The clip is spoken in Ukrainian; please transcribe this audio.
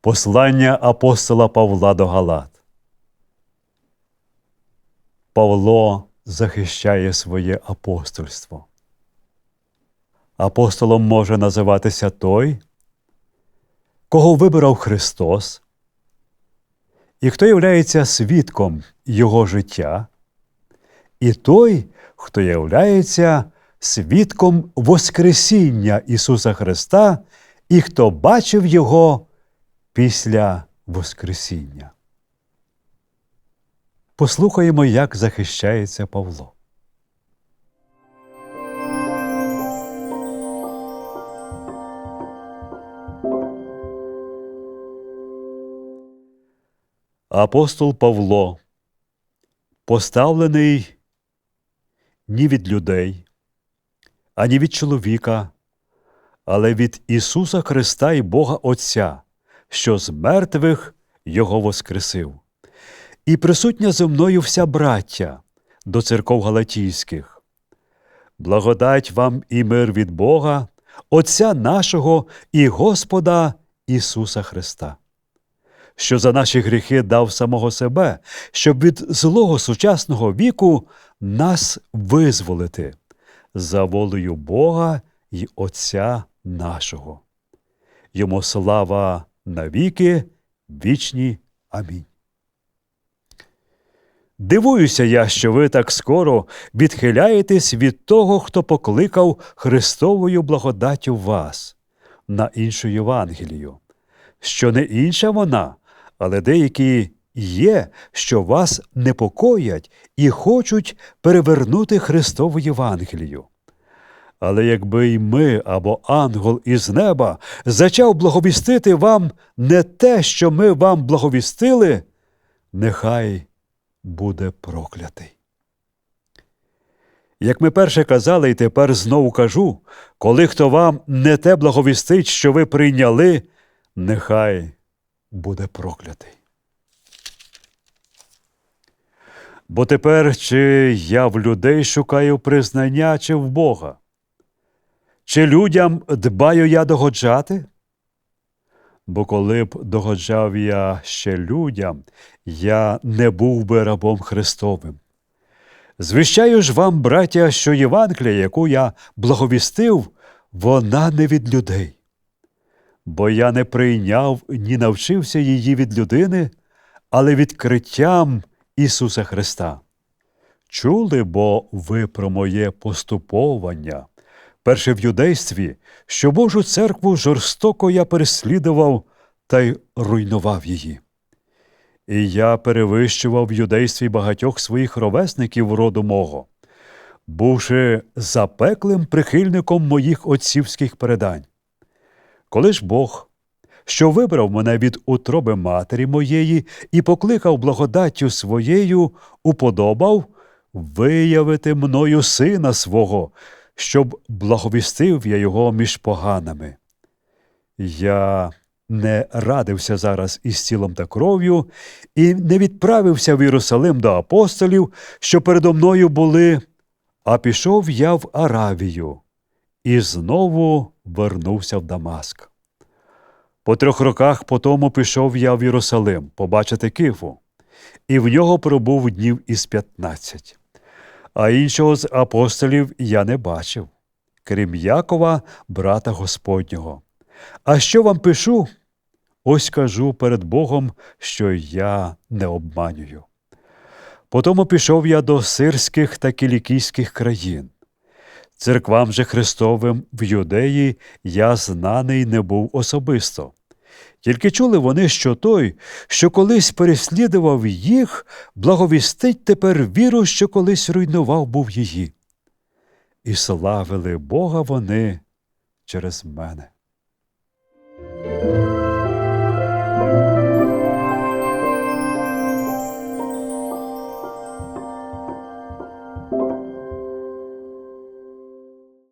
Послання апостола Павла до Галат. Павло захищає своє апостольство. Апостолом може називатися той, кого вибирав Христос, і хто являється свідком Його життя, і той, хто являється свідком Воскресіння Ісуса Христа, і хто бачив Його після Воскресіння. Послухаємо, як захищається Павло. Апостол Павло, поставлений ні від людей, ані від чоловіка, але від Ісуса Христа і Бога Отця, що з мертвих Його воскресив. І присутня зо мною вся браття до церков Галатійських. Благодать вам і мир від Бога, Отця нашого і Господа Ісуса Христа, що за наші гріхи дав самого себе, щоб від злого сучасного віку нас визволити за волею Бога і Отця нашого. Йому слава навіки, вічні. Амінь. Дивуюся я, що ви так скоро відхиляєтесь від того, хто покликав Христовою благодаттю вас на іншу Євангелію, що не інша вона, але деякі є, що вас непокоять і хочуть перевернути Христову Євангелію. Але якби й ми або ангел із неба зачав благовістити вам не те, що ми вам благовістили, нехай буде проклятий. Як ми перше казали, і тепер знову кажу, коли хто вам не те благовістить, що ви прийняли, нехай буде проклятий. Бо тепер чи я в людей шукаю признання, чи в Бога? Чи людям дбаю я догоджати? Бо коли б догоджав я ще людям, я не був би рабом Христовим. Звіщаю ж вам, браття, що Євангелія, яку я благовістив, вона не від людей. Бо я не прийняв ні навчився її від людини, але відкриттям Ісуса Христа. Чули бо ви про моє поступовання, перше в юдействі, що Божу церкву жорстоко я переслідував та й руйнував її. І я перевищував в юдействі багатьох своїх ровесників роду мого, бувши запеклим прихильником моїх отцівських передань. Коли ж Бог, що вибрав мене від утроби матері моєї і покликав благодаттю своєю, уподобав виявити мною сина свого, щоб благовістив я його між поганими. Я не радився зараз із тілом та кров'ю і не відправився в Єрусалим до апостолів, що передо мною були, а пішов я в Аравію і знову вернувся в Дамаск. По трьох роках потому пішов я в Єрусалим побачити Кифу, і в нього пробув днів із п'ятнадцять. А іншого з апостолів я не бачив, крім Якова, брата Господнього. А що вам пишу? Ось кажу перед Богом, що я не обманюю. Потому пішов я до сирських та кілікійських країн. Церквам же Христовим в Юдеї я знаний не був особисто. Тільки чули вони, що той, що колись переслідував їх, благовістить тепер віру, що колись руйнував був її. І славили Бога вони через мене.